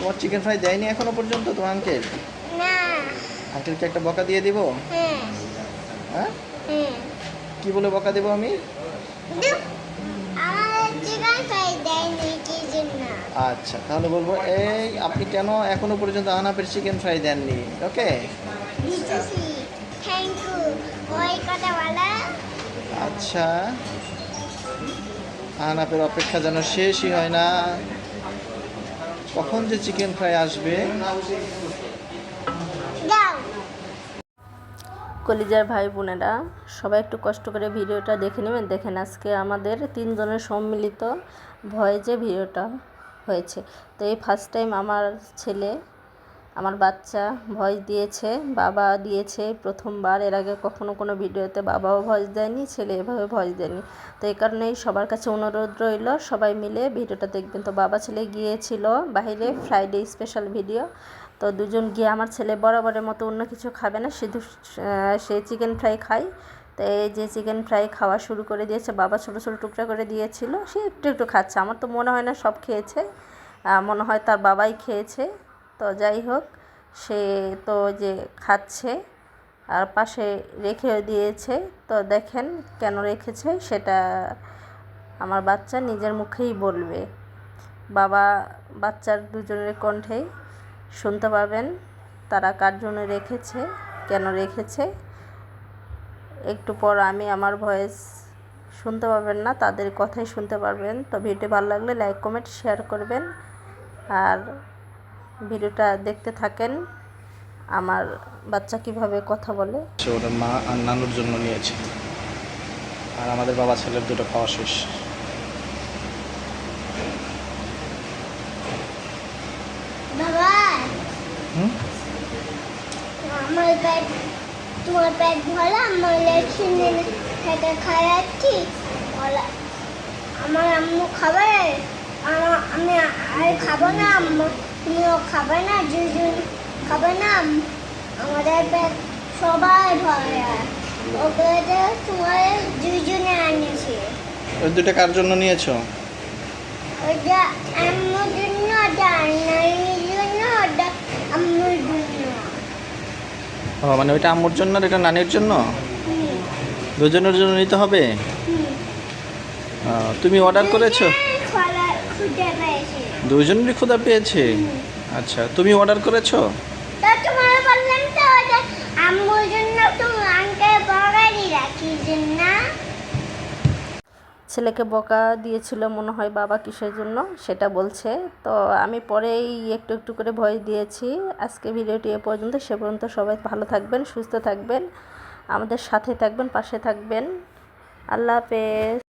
তোমার chicken fry দেয়নি এখনও পর্যন্ত তোমার আঙ্কেল না। আঙ্কেলকে একটা বকা দিয়ে দিব? হ্যাঁ? কি বলে বকা দেবো আমি? আচ্ছা তাহলে বলব এই আপনি কেন এখনও পর্যন্ত আনাপের চিকেন ফ্রাই দেননি? ওকে? আচ্ছা। আনাপের অপেক্ষা যেন শেষই হয় না। কখন যে চিকেন ফ্রাই আসবে? কলিজার ভাই বোনেরা সবাই একটু কষ্ট করে ভিডিওটা দেখে নেবেন। দেখেন আজকে আমাদের তিনজনের সম্মিলিত ভয়ে যে ভিডিওটা হয়েছে। তো এই ফার্স্ট টাইম আমার ছেলে আমার বাচ্চা ভয়েস দিয়েছে, বাবা দিয়েছে প্রথমবার। এর আগে কখনো কোনো ভিডিওতে বাবাও ভয়েস দেয়নি, ছেলে এভাবে ভয়েস দেয়নি। তো এই কারণেই সবার কাছে অনুরোধ রইল, সবাই মিলে ভিডিওটা দেখবেন। তো বাবা ছেলে গিয়েছিল বাইরে ফ্রাইডে স্পেশাল ভিডিও তো দুজন গিয়ে আমার ছেলে বরাবরের মতো অন্য কিছু খাবে না, শুধু সে চিকেন ফ্রাই খায়। তো এই যে চিকেন ফ্রাই খাওয়া শুরু করে দিয়েছে, বাবা ছোটো ছোটো টুকরা করে দিয়েছিল, সে একটু একটু খাচ্ছে। আমার তো মনে হয় না সব খেয়েছে মনে হয় তার বাবাই খেয়েছে। তো যাই হোক সে তো যে খাচ্ছে আর পাশে রেখে দিয়েছে। তো দেখেন কেন রেখেছে সেটা আমার বাচ্চা নিজের মুখেই বলবে। বাবা, বাচ্চার দুজনের কণ্ঠেই শুনতে পাবেন তারা কার জন্য রেখেছে, কেন রেখেছে। একটু পর আমি আমার ভয়েস শুনতে পাবেন না, তাদের কথাই শুনতে পারবেন। তো ভিডিও ভালো লাগলে লাইক, কমেন্ট, শেয়ার করবেন। আর ভিডিওটা দেখতে থাকেন। আমার বাচ্চা কীভাবে কথা বলে। সে মা আর নানুর জন্য নিয়েছে। আর আমাদের বাবা ছেলের দুটো খাওয়া শেষ। বাবা! হুম? আমার পেট তোমার পেট ভরা আমার লেখনে থেকে খাওয়াচ্ছি। আমার আম্মু খাবে? আমার আমি আর খাব না আম্মু। তুমিও খাবে না দুজন খাবে না? আমাদের সবাই ভরা ওকে তোমার দুজনে আনিয়েছি। ওই দুটো কার জন্য নিয়েছো? ওটা আম্মুর জন্য ওটা নানির জন্য ওটা আম্মুর জন্য। ও মানে ওইটা আম্মুর জন্য আর এটা নানির জন্য? দুজনের জন্য নিতে হবে? তুমি অর্ডার করেছ? খুঁজে পেয়েছি। দুজনেরই ক্ষুধা পেয়েছে? আচ্ছা তুমি অর্ডার করেছ? ছেলেকে বকা দিয়েছিল মনে হয় বাবা কিসের জন্য সেটা বলছে। তো আমি পরেই একটু একটু করে ভয় দিয়েছি। আজকে ভিডিওটি এ পর্যন্ত সে পর্যন্ত সবাই ভালো থাকবেন সুস্থ থাকবেন আমাদের সাথে থাকবেন পাশে থাকবেন। আল্লাহ হাফেজ।